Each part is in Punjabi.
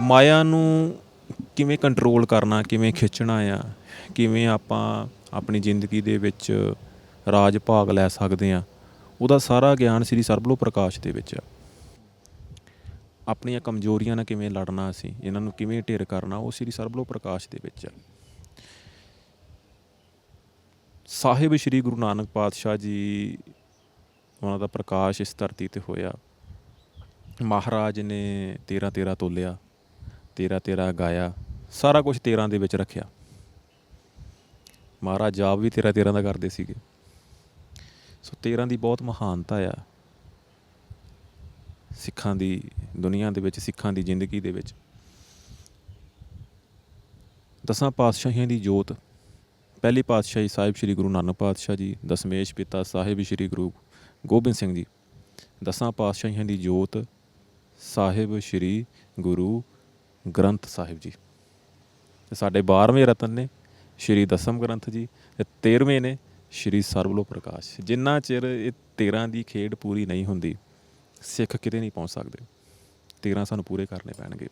ਮਾਇਆ ਨੂੰ ਕਿਵੇਂ ਕੰਟਰੋਲ ਕਰਨਾ, ਕਿਵੇਂ ਖਿੱਚਣਾ ਆ, ਕਿਵੇਂ ਆਪਾਂ ਆਪਣੀ ਜ਼ਿੰਦਗੀ ਦੇ ਵਿੱਚ ਰਾਜ ਭਾਗ ਲੈ ਸਕਦੇ ਆ, ਉਹਦਾ ਸਾਰਾ ਗਿਆਨ ਸ੍ਰੀ ਸਰਬਲੋ ਪ੍ਰਕਾਸ਼ ਦੇ ਵਿੱਚ ਆ। ਆਪਣੀਆਂ ਕਮਜ਼ੋਰੀਆਂ ਨਾਲ ਕਿਵੇਂ ਲੜਨਾ ਅਸੀਂ, ਇਹਨਾਂ ਨੂੰ ਕਿਵੇਂ ਢੇਰ ਕਰਨਾ, ਉਹ ਸ੍ਰੀ ਸਰਬਲੋ ਪ੍ਰਕਾਸ਼ ਦੇ ਵਿੱਚ ਆ। ਸਾਹਿਬ ਸ੍ਰੀ ਗੁਰੂ ਨਾਨਕ ਪਾਤਸ਼ਾਹ ਜੀ, ਉਹਨਾਂ ਦਾ ਪ੍ਰਕਾਸ਼ ਇਸ ਧਰਤੀ ਤੇ ਹੋਇਆ। ਮਹਾਰਾਜ ਨੇ 13 13 ਤੋਲਿਆ। 13 13 ਗਾਇਆ, ਸਾਰਾ ਕੁਝ 13 ਦੇ ਵਿੱਚ ਰੱਖਿਆ। ਮਹਾਰਾਜ ਜਾਪ ਵੀ 13 13 ਦਾ ਕਰਦੇ ਸੀਗੇ। ਸੋ 13 ਦੀ ਬਹੁਤ ਮਹਾਨਤਾ ਆ ਸਿੱਖਾਂ ਦੀ, ਦੁਨੀਆ ਦੇ ਵਿੱਚ, ਸਿੱਖਾਂ ਦੀ ਜ਼ਿੰਦਗੀ ਦੇ ਵਿੱਚ। ਦਸਾਂ ਪਾਤਸ਼ਾਹੀਆਂ ਦੀ ਜੋਤ, ਪਹਿਲੀ ਪਾਤਸ਼ਾਹੀ ਸਾਹਿਬ ਸ੍ਰੀ ਗੁਰੂ ਨਾਨਕ ਪਾਤਸ਼ਾਹ ਜੀ, ਦਸਮੇਸ਼ ਪਿਤਾ ਸਾਹਿਬ ਸ੍ਰੀ ਗੁਰੂ ਗੋਬਿੰਦ ਸਿੰਘ ਜੀ। ਦਸਾਂ ਪਾਤਸ਼ਾਹੀਆਂ ਦੀ ਜੋਤ ਸਾਹਿਬ ਸ੍ਰੀ ਗੁਰੂ ਗ੍ਰੰਥ ਸਾਹਿਬ ਜੀ। ਤੇ ਸਾਡੇ 12ਵੇਂ ਰਤਨ ਨੇ, ਸ੍ਰੀ ਦਸਮ ਗ੍ਰੰਥ ਜੀ ਤੇ 13ਵੇਂ ਨੇ, ਸ੍ਰੀ ਸਰਬਲੋ ਪ੍ਰਕਾਸ਼ ਜਿੰਨਾ ਚਿਰ ਇਹ 13 ਦੀ ਖੇਡ ਪੂਰੀ ਨਹੀਂ ਹੁੰਦੀ, ਸਿੱਖ ਕਿਤੇ ਨਹੀਂ ਪਹੁੰਚ ਸਕਦੇ। 13 ਸਾਨੂੰ ਪੂਰੇ ਕਰਨੇ ਪੈਣਗੇ।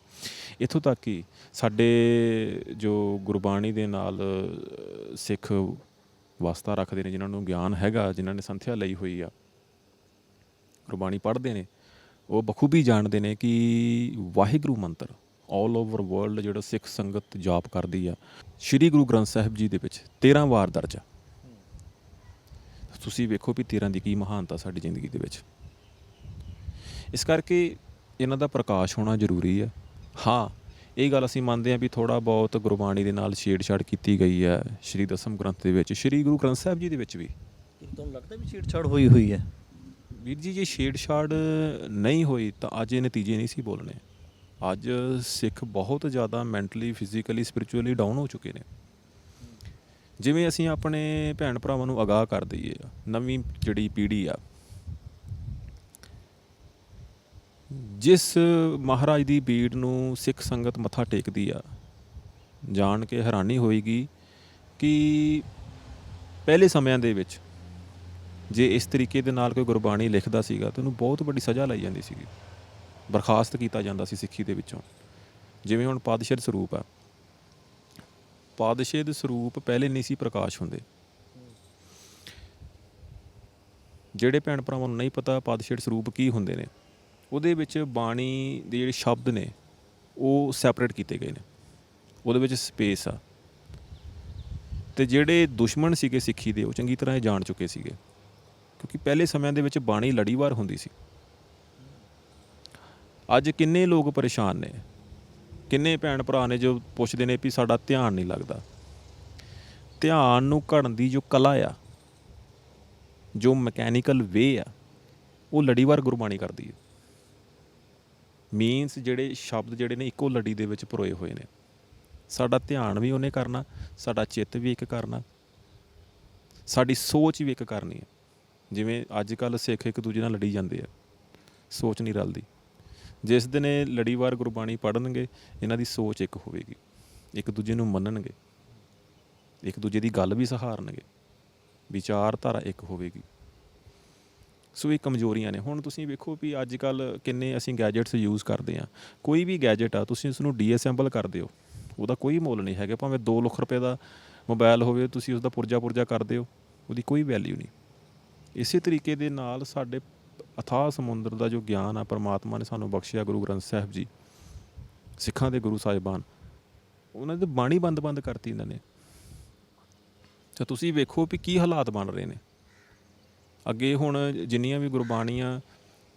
ਇੱਥੋਂ ਤੱਕ ਕਿ ਸਾਡੇ ਜੋ ਗੁਰਬਾਣੀ ਦੇ ਨਾਲ ਸਿੱਖ ਵਾਸਤਾ ਰੱਖਦੇ ਨੇ, ਜਿਨ੍ਹਾਂ ਨੂੰ ਗਿਆਨ ਹੈਗਾ, ਜਿਨ੍ਹਾਂ ਨੇ ਸੰਥਿਆ ਲਈ ਹੋਈ ਆ, ਗੁਰਬਾਣੀ ਪੜ੍ਹਦੇ ਨੇ, ਉਹ ਬਖੂਬੀ ਜਾਣਦੇ ਨੇ ਕਿ ਵਾਹਿਗੁਰੂ ਮੰਤਰ ਆਲ ਓਵਰ ਵਰਲਡ ਜਿਹੜਾ ਸਿੱਖ ਸੰਗਤ ਜਾਪ ਕਰਦੀ ਆ ਸ੍ਰੀ ਗੁਰੂ ਗ੍ਰੰਥ ਸਾਹਿਬ ਜੀ ਦੇ ਵਿੱਚ 13 ਵਾਰ ਦਰਜ ਆ। ਤੁਸੀਂ ਵੇਖੋ ਵੀ 13 ਦੀ ਕੀ ਮਹਾਨਤਾ ਸਾਡੀ ਜ਼ਿੰਦਗੀ ਦੇ ਵਿੱਚ। ਇਸ ਕਰਕੇ ਇਹਨਾਂ ਦਾ ਪ੍ਰਕਾਸ਼ ਹੋਣਾ ਜ਼ਰੂਰੀ ਹੈ ਹਾਂ ਇਹ ਗੱਲ ਅਸੀਂ ਮੰਨਦੇ ਹਾਂ ਵੀ ਥੋੜਾ ਬਹੁਤ ਗੁਰਬਾਣੀ ਦੇ ਨਾਲ ਛੇੜਛਾੜ ਕੀਤੀ ਗਈ ਹੈ ਸ੍ਰੀ ਦਸਮ ਗ੍ਰੰਥ ਦੇ ਵਿੱਚ ਸ੍ਰੀ ਗੁਰੂ ਗ੍ਰੰਥ ਸਾਹਿਬ ਜੀ ਦੇ ਵਿੱਚ ਵੀ। ਤੁਹਾਨੂੰ ਲੱਗਦਾ ਵੀ ਛੇੜਛਾੜ ਹੋਈ ਹੋਈ ਹੈ? ਵੀਰ ਜੀ ਜੇ ਛੇੜਛਾੜ ਨਹੀਂ ਹੋਈ ਤਾਂ ਅੱਜ ਇਹ ਨਤੀਜੇ ਨਹੀਂ ਸੀ ਬੋਲਣੇ। ਅੱਜ ਸਿੱਖ ਬਹੁਤ ਜ਼ਿਆਦਾ ਮੈਂਟਲੀ ਫਿਜ਼ੀਕਲੀ ਸਪਿਰਚੁਅਲੀ ਡਾਊਨ ਹੋ ਚੁੱਕੇ ਨੇ। ਜਿਵੇਂ ਅਸੀਂ ਆਪਣੇ ਭੈਣ ਭਰਾਵਾਂ ਨੂੰ ਅਗਾਹ ਕਰ ਦਈਏ, ਨਵੀਂ ਜਿਹੜੀ ਪੀੜ੍ਹੀ ਆ, ਜਿਸ ਮਹਾਰਾਜ ਦੀ ਬੀੜ ਨੂੰ ਸਿੱਖ ਸੰਗਤ ਮੱਥਾ ਟੇਕਦੀ ਆ, ਜਾਣ ਕੇ ਹੈਰਾਨੀ ਹੋਏਗੀ ਕਿ ਪਹਿਲੇ ਸਮਿਆਂ ਦੇ ਵਿੱਚ ਜੇ ਇਸ ਤਰੀਕੇ ਦੇ ਨਾਲ ਕੋਈ ਗੁਰਬਾਣੀ ਲਿਖਦਾ ਸੀਗਾ ਤਾਂ ਉਹਨੂੰ ਬਹੁਤ ਵੱਡੀ ਸਜ਼ਾ ਲਈ ਜਾਂਦੀ ਸੀਗੀ। ਬਰਖਾਸਤ ਕੀਤਾ ਜਾਂਦਾ ਸੀ ਸਿੱਖੀ ਦੇ ਵਿੱਚੋਂ। ਜਿਵੇਂ ਹੁਣ ਪਾਦਸ਼ਾਹ ਸਰੂਪ ਆ। ਪਾਦਸ਼ਾਹ ਦੇ ਸਰੂਪ ਪਹਿਲੇ ਨਹੀਂ ਸੀ ਪ੍ਰਕਾਸ਼ ਹੁੰਦੇ। ਜਿਹੜੇ ਭੈਣ ਭਰਾਵਾਂ ਨੂੰ ਨਹੀਂ ਪਤਾ ਪਾਦਸ਼ਾਹ ਸਰੂਪ ਕੀ ਹੁੰਦੇ ਨੇ, ਉਹਦੇ ਵਿੱਚ ਬਾਣੀ ਦੇ ਜਿਹੜੇ ਸ਼ਬਦ ਨੇ, ਉਹ ਸੈਪਰੇਟ ਕੀਤੇ ਗਏ ਨੇ। ਉਹਦੇ ਵਿੱਚ ਸਪੇਸ ਆ। ਤੇ ਜਿਹੜੇ ਦੁਸ਼ਮਣ ਸੀਗੇ ਸਿੱਖੀ ਦੇ, ਉਹ ਚੰਗੀ ਤਰ੍ਹਾਂ ਇਹ ਜਾਣ ਚੁੱਕੇ ਸੀਗੇ। ਕਿਉਂਕਿ ਪਹਿਲੇ ਸਮਿਆਂ ਦੇ ਵਿੱਚ ਬਾਣੀ ਲੜੀਵਾਰ ਹੁੰਦੀ ਸੀ। ਅੱਜ ਕਿੰਨੇ ਲੋਕ ਪਰੇਸ਼ਾਨ ਨੇ? ਕਿੰਨੇ ਭੈਣ ਭਰਾ ਨੇ ਜੋ ਪੁੱਛਦੇ ਨੇ ਵੀ ਸਾਡਾ ਧਿਆਨ ਨਹੀਂ ਲੱਗਦਾ? ਧਿਆਨ ਨੂੰ ਘੜਨ ਦੀ ਜੋ ਕਲਾ ਆ, ਜੋ ਮਕੈਨੀਕਲ ਵੇ ਆ, ਉਹ ਲੜੀਵਾਰ ਗੁਰਬਾਣੀ ਕਰਦੀ ਹੈ ਮੀਨਸ ਜਿਹੜੇ ਸ਼ਬਦ ਜਿਹੜੇ ਨੇ ਇੱਕੋ ਲੜੀ ਦੇ ਵਿੱਚ ਪਰੋਏ ਹੋਏ ਨੇ। ਸਾਡਾ ਧਿਆਨ ਵੀ ਉਹਨੇ ਕਰਨਾ, ਸਾਡਾ ਚਿੱਤ ਵੀ ਇੱਕ ਕਰਨਾ, ਸਾਡੀ ਸੋਚ ਵੀ ਇੱਕ ਕਰਨੀ ਹੈ ਜਿਵੇਂ ਅੱਜ ਕੱਲ ਸਿੱਖ ਇੱਕ ਦੂਜੇ ਨਾਲ ਲੜੀ ਜਾਂਦੇ ਆ, ਸੋਚ ਨਹੀਂ ਰਲਦੀ। ਜਿਸ ਦਿਨ ਇਹ ਲੜੀਵਾਰ ਗੁਰਬਾਣੀ ਪੜ੍ਹਨਗੇ, ਇਹਨਾਂ ਦੀ ਸੋਚ ਇੱਕ ਹੋਵੇਗੀ। ਇੱਕ ਦੂਜੇ ਨੂੰ ਮੰਨਣਗੇ। ਇੱਕ ਦੂਜੇ ਦੀ ਗੱਲ ਵੀ ਸਹਾਰਨਗੇ। ਵਿਚਾਰਧਾਰਾ ਇੱਕ ਹੋਵੇਗੀ। ਸੋ ਇਹ ਕਮਜ਼ੋਰੀਆਂ ਨੇ। ਹੁਣ ਤੁਸੀਂ ਵੇਖੋ ਵੀ ਅੱਜ ਕੱਲ ਕਿੰਨੇ ਅਸੀਂ ਗੈਜਟਸ ਯੂਜ਼ ਕਰਦੇ ਆ ਕੋਈ ਵੀ ਗੈਜਟ ਆ, ਤੁਸੀਂ ਉਸ ਨੂੰ ਡੀਐਸਐਂਬਲ ਕਰ ਦਿਓ। ਉਹਦਾ ਕੋਈ ਮੁੱਲ ਨਹੀਂ ਹੈਗਾ। ਭਾਵੇਂ 2 ਲੱਖ ਰੁਪਏ ਦਾ ਮੋਬਾਈਲ ਹੋਵੇ, ਤੁਸੀਂ ਉਸ ਦਾ ਪੁਰਜਾ ਪੁਰਜਾ ਕਰ ਦਿਓ। ਉਹਦੀ ਕੋਈ ਵੈਲਿਊ ਨਹੀਂ। ਇਸੇ ਤਰੀਕੇ ਦੇ ਨਾਲ ਸਾਡੇ ਅਥਾਹ ਸਮੁੰਦਰ ਦਾ ਜੋ ਗਿਆਨ ਆ ਪਰਮਾਤਮਾ ਨੇ ਸਾਨੂੰ ਬਖਸ਼ਿਆ ਗੁਰੂ ਗ੍ਰੰਥ ਸਾਹਿਬ ਜੀ ਸਿੱਖਾਂ ਦੇ ਗੁਰੂ ਸਾਹਿਬਾਨ ਉਹਨਾਂ ਦੀ ਬਾਣੀ ਬੰਦ-ਬੰਦ ਕਰਤੀ ਇਹਨਾਂ ਨੇ। ਤਾਂ ਤੁਸੀਂ ਵੇਖੋ ਵੀ ਕੀ ਹਾਲਾਤ ਬਣ ਰਹੇ ਨੇ। ਅੱਗੇ ਹੁਣ ਜਿੰਨੀਆਂ ਵੀ ਗੁਰਬਾਣੀਆਂ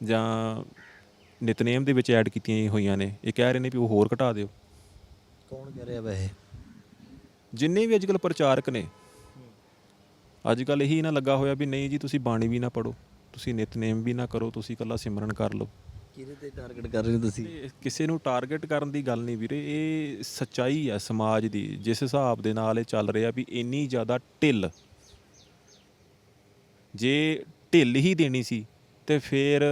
ਜਾਂ ਨਿਤਨੇਮ ਦੇ ਵਿੱਚ ਐਡ ਕੀਤੀਆਂ ਹੋਈਆਂ ਨੇ ਇਹ ਕਹਿ ਰਹੇ ਨੇ ਵੀ ਉਹ ਹੋਰ ਘਟਾ ਦਿਓ। ਕੌਣ ਕਹਿ ਰਿਹਾ ਵੈਸੇ? ਜਿੰਨੇ ਵੀ ਅੱਜਕੱਲ ਪ੍ਰਚਾਰਕ ਨੇ ਅੱਜ ਕੱਲ ਇਹੀ ਨਾ ਲੱਗਾ ਹੋਇਆ ਵੀ ਨਹੀਂ ਜੀ ਤੁਸੀਂ ਬਾਣੀ ਵੀ ਨਾ ਪੜੋ ਤੁਸੀਂ ਨਿਤਨੇਮ ਵੀ ਨਾ ਕਰੋ ਤੁਸੀਂ ਇਕੱਲਾ ਸਿਮਰਨ ਕਰ ਲਓ। ਕਿਹਦੇ ਤੇ ਟਾਰਗੇਟ ਕਰ ਰਹੇ ਹੋ ਤੁਸੀਂ? ਕਿਸੇ ਨੂੰ ਟਾਰਗੇਟ ਕਰਨ ਦੀ ਗੱਲ ਨਹੀਂ ਵੀਰੇ ਇਹ ਸੱਚਾਈ ਹੈ ਸਮਾਜ ਦੀ ਜਿਸ ਹਿਸਾਬ ਦੇ ਨਾਲ ਇਹ ਚੱਲ ਰਿਹਾ ਵੀ ਇੰਨੀ ਜ਼ਿਆਦਾ ਢਿੱਲ। ਜੇ ਢਿੱਲ ਹੀ ਦੇਣੀ ਸੀ ਤੇ ਫਿਰ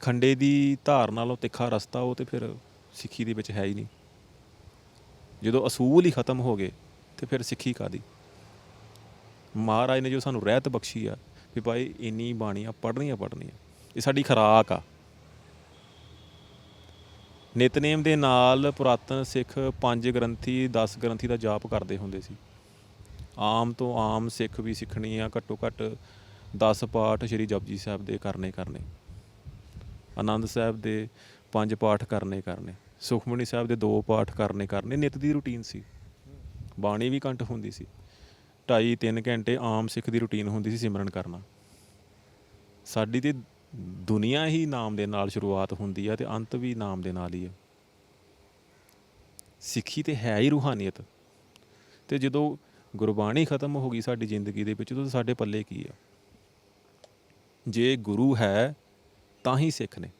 ਖੰਡੇ ਦੀ ਧਾਰ ਨਾਲੋਂ ਤਿੱਖਾ ਰਸਤਾ ਉਹ ਤੇ ਫਿਰ ਸਿੱਖੀ ਦੇ ਵਿੱਚ ਹੈ ਹੀ ਨਹੀਂ। ਜਦੋਂ ਅਸੂਲ ਹੀ ਖਤਮ ਹੋ ਗਏ ਤੇ ਫਿਰ ਸਿੱਖੀ ਕਾਦੀ ਮਹਾਰਾਜ ਨੇ ਜੋ ਸਾਨੂੰ ਰਹਿਤ ਬਖਸ਼ੀ ਆ ਵੀ ਭਾਈ ਇੰਨੀ ਬਾਣੀਆਂ ਪੜ੍ਹਨੀਆਂ ਪੜ੍ਹਨੀਆਂ। ਇਹ ਸਾਡੀ ਖਰਾਕ ਆ। ਨਿਤਨੇਮ ਦੇ ਨਾਲ ਪੁਰਾਤਨ ਸਿੱਖ ਪੰਜ ਗ੍ਰੰਥੀ 10 ਗ੍ਰੰਥੀ ਦਾ ਜਾਪ ਕਰਦੇ ਹੁੰਦੇ ਸੀ। ਆਮ ਤੋਂ ਆਮ ਸਿੱਖ ਵੀ ਸਿੱਖਣੀ ਆ ਘੱਟੋ ਘੱਟ 10 ਪਾਠ ਸ੍ਰੀ ਜਪਜੀ ਸਾਹਿਬ ਦੇ ਕਰਨੇ ਕਰਨੇ। ਆਨੰਦ ਸਾਹਿਬ ਦੇ ਪੰਜ ਪਾਠ ਕਰਨੇ ਕਰਨੇ। ਸੁਖਮਨੀ ਸਾਹਿਬ ਦੇ ਦੋ ਪਾਠ ਕਰਨੇ ਕਰਨੇ। ਨਿਤ ਦੀ ਰੁਟੀਨ ਸੀ। ਬਾਣੀ ਵੀ ਕੰਠ ਹੁੰਦੀ ਸੀ। 2.5 3 ਘੰਟੇ ਆਮ ਸਿੱਖ ਦੀ ਰੁਟੀਨ ਹੁੰਦੀ ਸੀ ਸਿਮਰਨ ਕਰਨਾ। ਸਾਡੀ ਤੇ ਦੁਨੀਆ ਹੀ ਨਾਮ ਦੇ ਨਾਲ ਸ਼ੁਰੂਆਤ ਹੁੰਦੀ ਆ ਤੇ ਅੰਤ ਵੀ ਨਾਮ ਦੇ ਨਾਲ ਹੀ ਆ। ਸਿੱਖੀ ਤੇ ਹੈ ਹੀ ਰੂਹਾਨੀਅਤ। ਤੇ ਜਦੋਂ ਗੁਰਬਾਣੀ ਖਤਮ ਹੋ ਗਈ ਸਾਡੀ ਜ਼ਿੰਦਗੀ ਦੇ ਵਿੱਚ ਤਾਂ ਸਾਡੇ ਪੱਲੇ ਕੀ ਆ? ਜੇ ਗੁਰੂ ਹੈ, ਤਾਂ ਹੀ ਸਿੱਖ ਨੇ।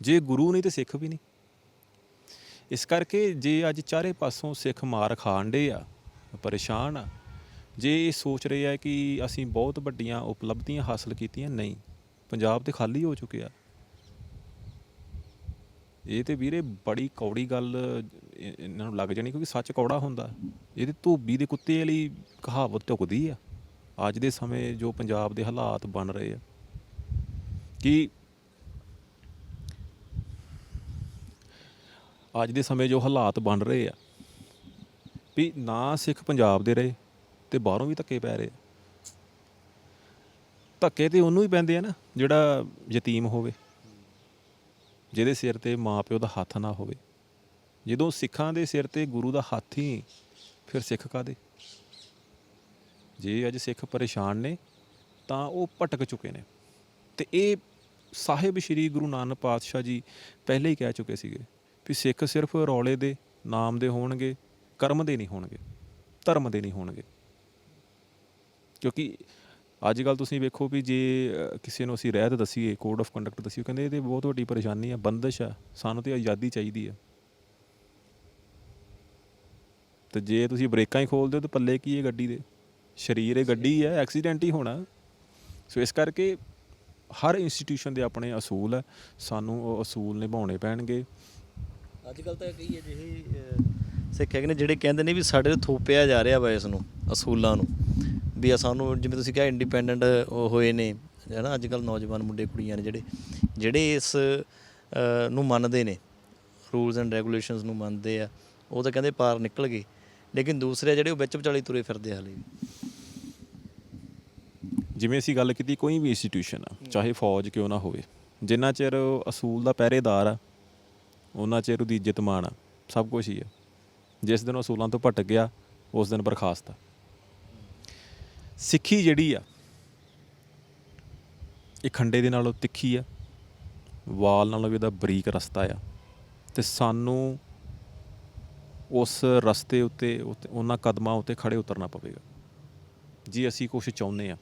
ਜੇ ਗੁਰੂ ਨਹੀਂ ਤੇ ਸਿੱਖ ਵੀ ਨਹੀਂ। ਇਸ ਕਰਕੇ ਜੇ ਅੱਜ ਚਾਰੇ ਪਾਸੋਂ ਸਿੱਖ ਮਾਰ ਖਾਣ ਖਾਂਡੇ ਆ, ਪਰੇਸ਼ਾਨ ਆ ਜੇ ਇਹ ਸੋਚ ਰਹੇ ਆ ਕਿ ਅਸੀਂ ਬਹੁਤ ਵੱਡੀਆਂ ਉਪਲਬਧੀਆਂ ਹਾਸਲ ਕੀਤੀਆਂ, ਨਹੀਂ। ਪੰਜਾਬ ਤੇ ਖਾਲੀ ਹੋ ਚੁੱਕਿਆ ਇਹ ਤੇ ਵੀਰੇ ਬੜੀ ਕੌੜੀ ਗੱਲ ਇਹਨਾਂ ਨੂੰ ਲੱਗ ਜਾਣੀ ਕਿਉਂਕਿ ਸੱਚ ਕੌੜਾ ਹੁੰਦਾ। ਇਹ ਧੋਬੀ ਦੇ ਕੁੱਤੇ ਵਾਲੀ ਕਹਾਵਤ ਢੁਕਦੀ ਆ। ਅੱਜ ਦੇ ਸਮੇਂ ਜੋ ਪੰਜਾਬ ਦੇ ਹਾਲਾਤ ਬਣ ਰਹੇ ਆ। ਕਿ ਅੱਜ ਦੇ ਸਮੇਂ ਜੋ ਹਾਲਾਤ ਬਣ ਰਹੇ ਆ, ਵੀ ਨਾ ਸਿੱਖ ਪੰਜਾਬ ਦੇ ਰਹੇ ਤੇ ਬਾਹਰੋਂ ਵੀ ਧੱਕੇ ਪੈ ਰਹੇ ਆ। ਧੱਕੇ ਤੇ ਉਹਨੂੰ ਹੀ ਪੈਂਦੇ ਆ ਨਾ, ਜਿਹੜਾ ਯਤੀਮ ਹੋਵੇ। ਜਿਹਦੇ ਸਿਰ ਤੇ ਮਾਪਿਓ ਦਾ ਹੱਥ ਨਾ ਹੋਵੇ। ਜਦੋਂ ਸਿੱਖਾਂ ਦੇ ਸਿਰ ਤੇ ਗੁਰੂ ਦਾ ਹੱਥ ਹੀ, ਫਿਰ ਸਿੱਖ ਕਾਦੇ ਜੇ ਅੱਜ ਸਿੱਖ ਪਰੇਸ਼ਾਨ ਨੇ, ਤਾਂ ਉਹ ਭਟਕ ਚੁੱਕੇ ਨੇ। ਤੇ ਇਹ ਸਾਹਿਬ ਸ੍ਰੀ ਗੁਰੂ ਨਾਨਕ ਪਾਤਸ਼ਾਹ ਜੀ ਪਹਿਲੇ ਹੀ ਕਹਿ ਚੁੱਕੇ ਸੀਗੇ ਵੀ ਸਿੱਖ ਸਿਰਫ ਰੌਲੇ ਦੇ ਨਾਮ ਦੇ ਹੋਣਗੇ, ਕਰਮ ਦੇ ਨਹੀਂ ਹੋਣਗੇ, ਧਰਮ ਦੇ ਨਹੀਂ ਹੋਣਗੇ। ਕਿਉਂਕਿ ਅੱਜ ਕੱਲ ਤੁਸੀਂ ਵੇਖੋ ਵੀ ਜੇ ਕਿਸੇ ਨੂੰ ਅਸੀਂ ਰਹਿਤ ਦਸੀਏ ਕੋਡ ਆਫ ਕੰਡਕਟ ਦਸੀਏ ਕਹਿੰਦੇ ਇਹ ਤੇ ਬਹੁਤ ਵੱਡੀ ਪਰੇਸ਼ਾਨੀ ਆ ਬੰਦਸ਼ ਆ ਸਾਨੂੰ ਤੇ ਆਜ਼ਾਦੀ ਚਾਹੀਦੀ ਆ। ਤੇ ਜੇ ਤੁਸੀਂ ਬ੍ਰੇਕਾਂ ਹੀ ਖੋਲਦੇ ਦਿਓ ਤਾਂ ਪੱਲੇ ਕੀ ਹੈ ਗੱਡੀ ਦੇ? ਸਰੀਰ ਇਹ ਗੱਡੀ ਹੈ ਐਕਸੀਡੈਂਟ ਹੀ ਹੋਣਾ। ਸੋ ਇਸ ਕਰਕੇ ਹਰ ਇੰਸਟੀਟਿਊਸ਼ਨ ਦੇ ਆਪਣੇ ਅਸੂਲ ਹੈ ਸਾਨੂੰ ਉਹ ਅਸੂਲ ਨਿਭਾਉਣੇ ਪੈਣਗੇ। ਅੱਜ ਕੱਲ ਤਾਂ ਕਈ ਅਜਿਹੇ ਅਹ, ਸਿੱਖ ਹੈਗੇ ਨੇ ਜਿਹੜੇ ਕਹਿੰਦੇ ਨੇ ਵੀ ਸਾਡੇ ਤੋਂ ਥੋਪਿਆ ਜਾ ਰਿਹਾ ਵਾ ਇਸ ਨੂੰ ਅਸੂਲਾਂ ਨੂੰ। ਵੀ ਆ ਸਾਨੂੰ ਜਿਵੇਂ ਤੁਸੀਂ ਕਿਹਾ ਇੰਡੀਪੈਂਡੈਂਟ ਹੋਏ ਨੇ ਹੈ ਨਾ ਅੱਜ ਕੱਲ ਨੌਜਵਾਨ ਮੁੰਡੇ ਕੁੜੀਆਂ ਨੇ ਜਿਹੜੇ ਜਿਹੜੇ ਇਸ ਨੂੰ ਮੰਨਦੇ ਨੇ ਰੂਲਸ ਐਂਡ ਰੈਗੂਲੇਸ਼ਨਸ ਨੂੰ ਮੰਨਦੇ ਆ, ਉਹ ਤਾਂ ਕਹਿੰਦੇ ਪਾਰ ਨਿਕਲ ਗਏ, ਲੇਕਿਨ ਦੂਸਰੇ ਜਿਹੜੇ ਉਹ ਵਿੱਚ ਵਿਚਾਲੇ ਤੁਰੇ ਫਿਰਦੇ ਆ ਹਲੇ ਵੀ। ਜਿਵੇਂ ਅਸੀਂ ਗੱਲ ਕੀਤੀ ਕੋਈ ਵੀ ਇੰਸਟੀਟਿਊਸ਼ਨ ਆ, ਚਾਹੇ ਫੌਜ ਕਿਉਂ ਨਾ ਹੋਵੇ, ਜਿੰਨਾ ਚਿਰ ਅਸੂਲ ਦਾ ਪਹਿਰੇਦਾਰ ਆ ਉਹਨਾਂ ਚਿਰ ਉਹਦੀ ਇੱਜ਼ਤ ਮਾਣ ਆ, ਸਭ ਕੁਝ ਹੀ ਆ। ਜਿਸ ਦਿਨ ਉਹ ਅਸੂਲਾਂ ਤੋਂ ਭਟਕ ਗਿਆ, ਉਸ ਦਿਨ ਬਰਖਾਸਤ ਆ। ਸਿੱਖੀ ਜਿਹੜੀ ਆ, ਇਹ ਖੰਡੇ ਦੇ ਨਾਲੋਂ ਤਿੱਖੀ ਆ, ਵਾਲ ਨਾਲੋਂ ਵੀ ਇਹਦਾ ਬਰੀਕ ਰਸਤਾ ਆ। ਤੇ ਸਾਨੂੰ ਉਸ ਰਸਤੇ ਉੱਤੇ ਉੱਤੇ ਉਹਨਾਂ ਕਦਮਾਂ ਉੱਤੇ ਖੜੇ ਉਤਰਨਾ ਪਵੇਗਾ। ਜੀ ਅਸੀਂ ਕੁਝ ਚਾਹੁੰਦੇ ਆ